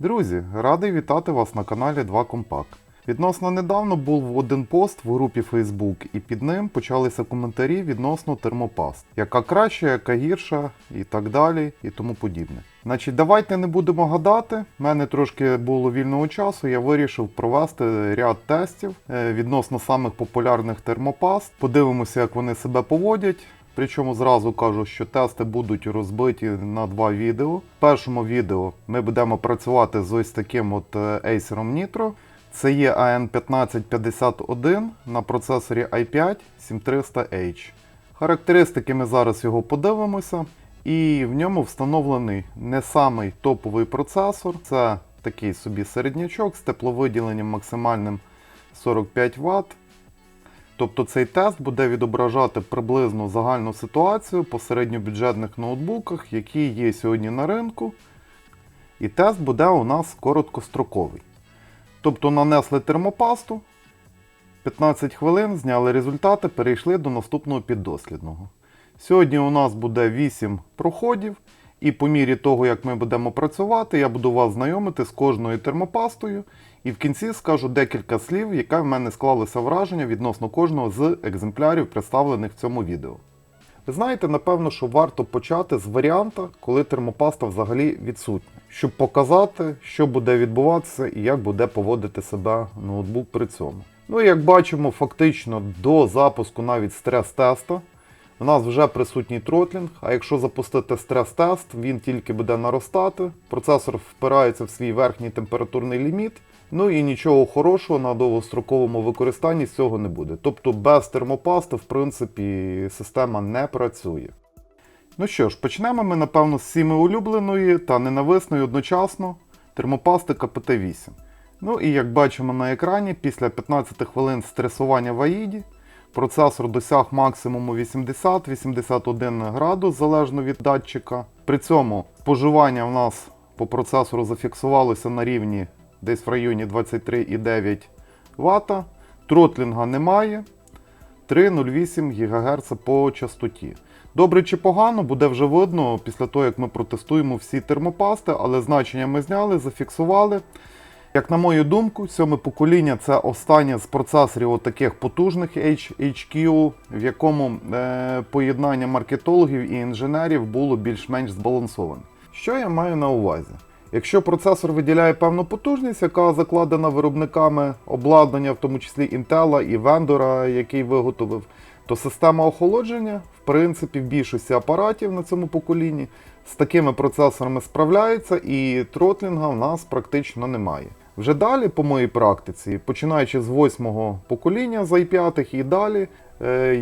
Друзі, радий вітати вас на каналі 2 Компак. Відносно недавно був один пост в групі Facebook, і під ним почалися коментарі відносно термопаст, яка краща, яка гірша, і так далі, і тому подібне. Значить, давайте не будемо гадати. У мене трошки було вільного часу. Я вирішив провести ряд тестів е, відносно самих популярних термопаст. Подивимося, як вони себе поводять. Причому зразу кажу, що тести будуть розбиті на два відео. В першому відео ми будемо працювати з ось таким от е, Acer Nitro. Це є AN1551 на процесорі i5 7300H. Характеристики ми зараз його подивимося. І в ньому встановлений не самий топовий процесор. Це такий собі середнячок з тепловиділенням максимальним 45 Вт. Тобто цей тест буде відображати приблизно загальну ситуацію по середньобюджетних ноутбуках, які є сьогодні на ринку. І тест буде у нас короткостроковий. Тобто нанесли термопасту, 15 хвилин, зняли результати, перейшли до наступного піддослідного. Сьогодні у нас буде 8 проходів, і по мірі того, як ми будемо працювати, я буду вас знайомити з кожною термопастою. І в кінці скажу декілька слів, яке в мене склалося враження відносно кожного з екземплярів, представлених в цьому відео. Ви знаєте, напевно, що варто почати з варіанта, коли термопаста взагалі відсутня, щоб показати, що буде відбуватися і як буде поводити себе ноутбук при цьому. Ну і як бачимо, фактично до запуску навіть стрес-теста у нас вже присутній тротлінг, а якщо запустити стрес-тест, він тільки буде наростати. Процесор впирається в свій верхній температурний ліміт. Ну і нічого хорошого на довгостроковому використанні з цього не буде. Тобто без термопасти, в принципі, система не працює. Ну що ж, почнемо ми, напевно, з сіми улюбленої та ненависної одночасно термопасти КПТ-8. Ну і як бачимо на екрані, після 15 хвилин стресування в AID процесор досяг максимуму 80-81 градус залежно від датчика. При цьому споживання в нас по процесору зафіксувалося на рівні десь в районі 23,9 Вт. Тротлінга немає. 3,08 ГГц по частоті. Добре чи погано, буде вже видно після того, як ми протестуємо всі термопасти, але значення ми зняли, зафіксували. Як на мою думку, сьоме покоління це останнє з процесорів отаких потужних HQ, в якому е, поєднання маркетологів і інженерів було більш-менш збалансоване. Що я маю на увазі? Якщо процесор виділяє певну потужність, яка закладена виробниками обладнання, в тому числі Intel і вендора, який виготовив, то система охолодження, в принципі, в більшості апаратів на цьому поколінні з такими процесорами справляється, і тротлінга в нас практично немає. Вже далі, по моїй практиці, починаючи з восьмого покоління з i5 і далі,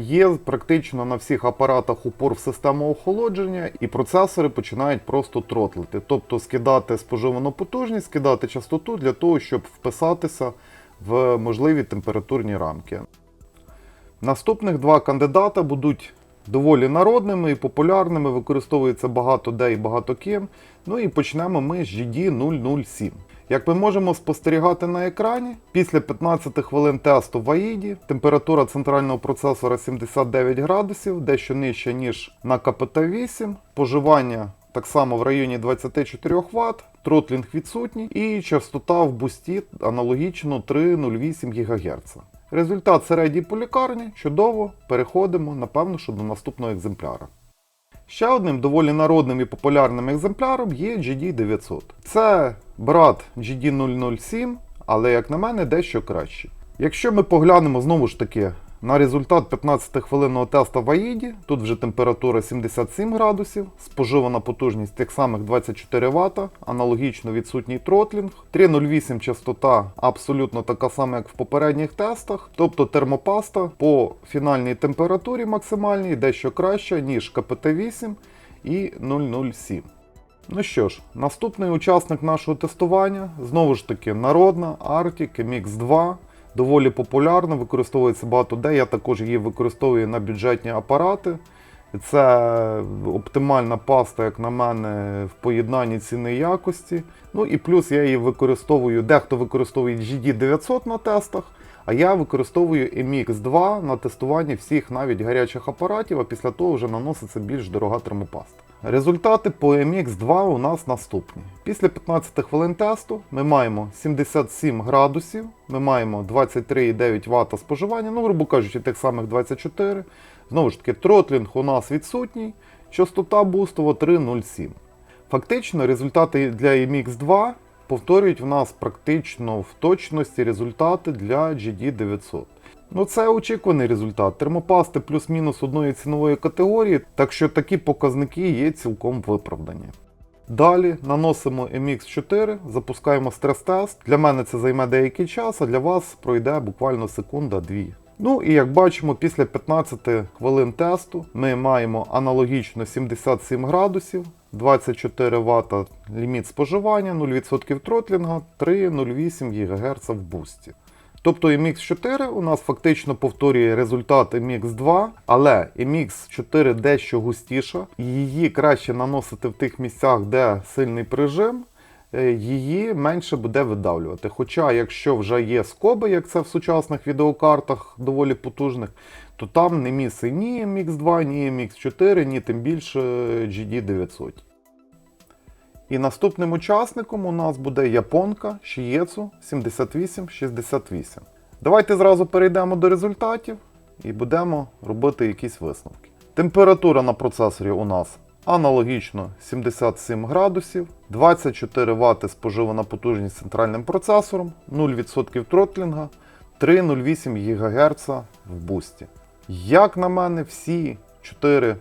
є практично на всіх апаратах упор в систему охолодження, і процесори починають просто тротлити, тобто скидати споживану потужність, скидати частоту для того, щоб вписатися в можливі температурні рамки. Наступних два кандидата будуть доволі народними і популярними, використовується багато де і багато ким. Ну і почнемо ми з GD007. Як ми можемо спостерігати на екрані, після 15 хвилин тесту в AID температура центрального процесора 79 градусів, дещо нижча, ніж на КПТ-8, споживання так само в районі 24 Вт, тротлінг відсутній і частота в бусті аналогічно 3,08 ГГц. Результат середній по лікарні, чудово, переходимо, напевно, що до наступного екземпляра. Ще одним доволі народним і популярним екземпляром є GD900. Це брат GD007, але, як на мене, дещо краще. Якщо ми поглянемо знову ж таки на результат 15-хвилинного тесту в AID, тут вже температура 77 градусів, споживана потужність тих самих 24 Вт, аналогічно відсутній тротлінг, 3,08 частота абсолютно така сама, як в попередніх тестах. Тобто термопаста по фінальній температурі максимальній дещо краща, ніж КПТ-8 і 007. Ну що ж, наступний учасник нашого тестування знову ж таки народна Arctic MX2. Доволі популярна, використовується багато де. Я також її використовую на бюджетні апарати. Це оптимальна паста, як на мене, в поєднанні ціни і якості. Ну і плюс я її використовую, дехто використовує GD900 на тестах, А я використовую MX2 на тестуванні всіх навіть гарячих апаратів, а після того вже наноситься більш дорога термопаста. Результати по MX2 у нас наступні. Після 15 хвилин тесту ми маємо 77 градусів, ми маємо 23,9 Вт споживання, ну, грубо кажучи, тих самих 24. Знову ж таки, тротлінг у нас відсутній, частота бустова 3,07. Фактично, результати для MX2 повторюють в нас практично в точності результати для GD900. Ну, це очікуваний результат. Термопасти плюс-мінус одної цінової категорії, так що такі показники є цілком виправдані. Далі наносимо MX4, запускаємо стрес-тест. Для мене це займе деякий час, а для вас пройде буквально секунда-дві. Ну і як бачимо, після 15 хвилин тесту ми маємо аналогічно 77 градусів, 24 Вт ліміт споживання, 0% тротлінга, 3,08 ГГц в бусті. Тобто MX4 у нас фактично повторює результат MX2, але MX4 дещо густіша, її краще наносити в тих місцях, де сильний прижим, її менше буде видавлювати. Хоча, якщо вже є скоби, як це в сучасних відеокартах доволі потужних, то там не місце ні MX2, ні MX4, ні тим більше GD900. І наступним учасником у нас буде японка Shietsu 7868. Давайте зразу перейдемо до результатів і будемо робити якісь висновки. Температура на процесорі у нас аналогічно 77 градусів, 24 Вт споживана потужність центральним процесором, 0% тротлінга, 3,08 ГГц в бусті. Як на мене, всі 4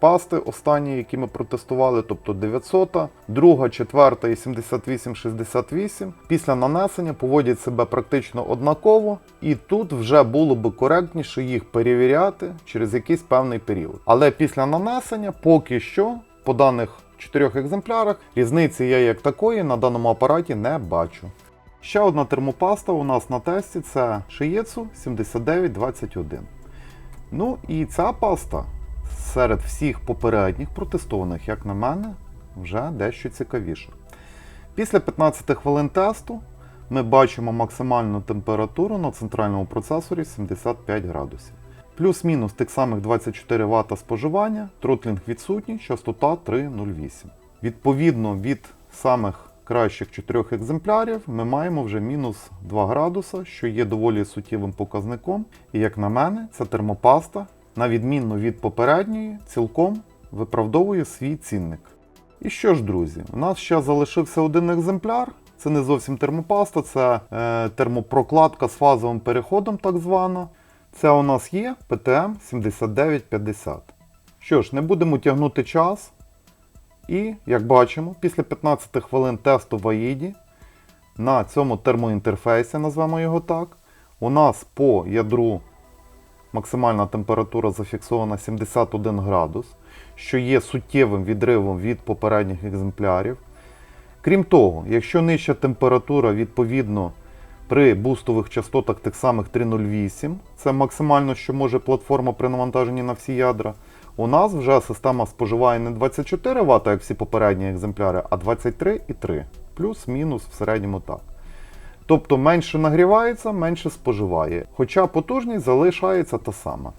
пасти, останні, які ми протестували, тобто 900, друга, четверта і 7868, після нанесення поводять себе практично однаково, і тут вже було би коректніше їх перевіряти через якийсь певний період. Але після нанесення поки що, по даних чотирьох екземплярах, різниці я як такої на даному апараті не бачу. Ще одна термопаста у нас на тесті це Shietsu 7921. Ну і ця паста серед всіх попередніх протестованих, як на мене, вже дещо цікавіше. Після 15 хвилин тесту ми бачимо максимальну температуру на центральному процесорі 75 градусів. Плюс-мінус тих самих 24 Вт споживання, тротлінг відсутній, частота 3,08. Відповідно від самих кращих чотирьох екземплярів ми маємо вже мінус 2 градуса, що є доволі суттєвим показником. І як на мене, ця термопаста на відмінно від попередньої, цілком виправдовує свій цінник. І що ж, друзі, у нас ще залишився один екземпляр. Це не зовсім термопаста, це е, термопрокладка з фазовим переходом, так звана. Це у нас є PTM 7950. Що ж, не будемо тягнути час. І, як бачимо, після 15 хвилин тесту в AIDі на цьому термоінтерфейсі, назвемо його так, у нас по ядру максимальна температура зафіксована 71 градус, що є суттєвим відривом від попередніх екземплярів. Крім того, якщо нижча температура відповідно при бустових частотах тих самих 3.08, це максимально, що може платформа при навантаженні на всі ядра, у нас вже система споживає не 24 Вт, як всі попередні екземпляри, а 23,3 плюс-мінус в середньому так. Тобто менше нагрівається, менше споживає, хоча потужність залишається та сама.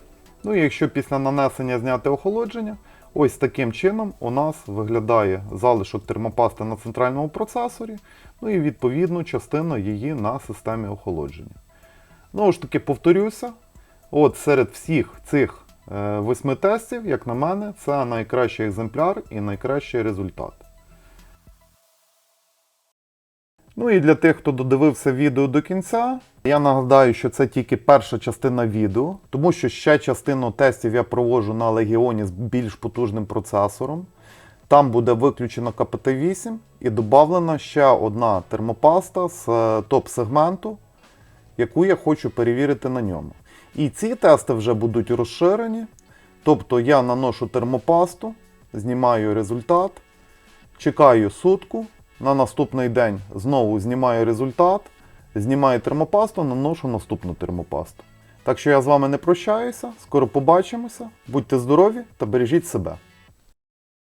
Ну і якщо після нанесення зняти охолодження, ось таким чином у нас виглядає залишок термопасти на центральному процесорі, ну і відповідно частина її на системі охолодження. Знову ж таки, повторюся, от серед всіх цих е, восьми тестів, як на мене, це найкращий екземпляр і найкращий результат. Ну і для тих, хто додивився відео до кінця, я нагадаю, що це тільки перша частина відео, тому що ще частину тестів я проводжу на Легіоні з більш потужним процесором. Там буде виключено КПТ-8 і додана ще одна термопаста з е, топ-сегменту, яку я хочу перевірити на ньому. І ці тести вже будуть розширені. Тобто я наношу термопасту, знімаю результат, чекаю сутку. На наступний день знову знімаю результат, знімаю термопасту, наношу наступну термопасту. Так що я з вами не прощаюся, скоро побачимося, будьте здорові та бережіть себе.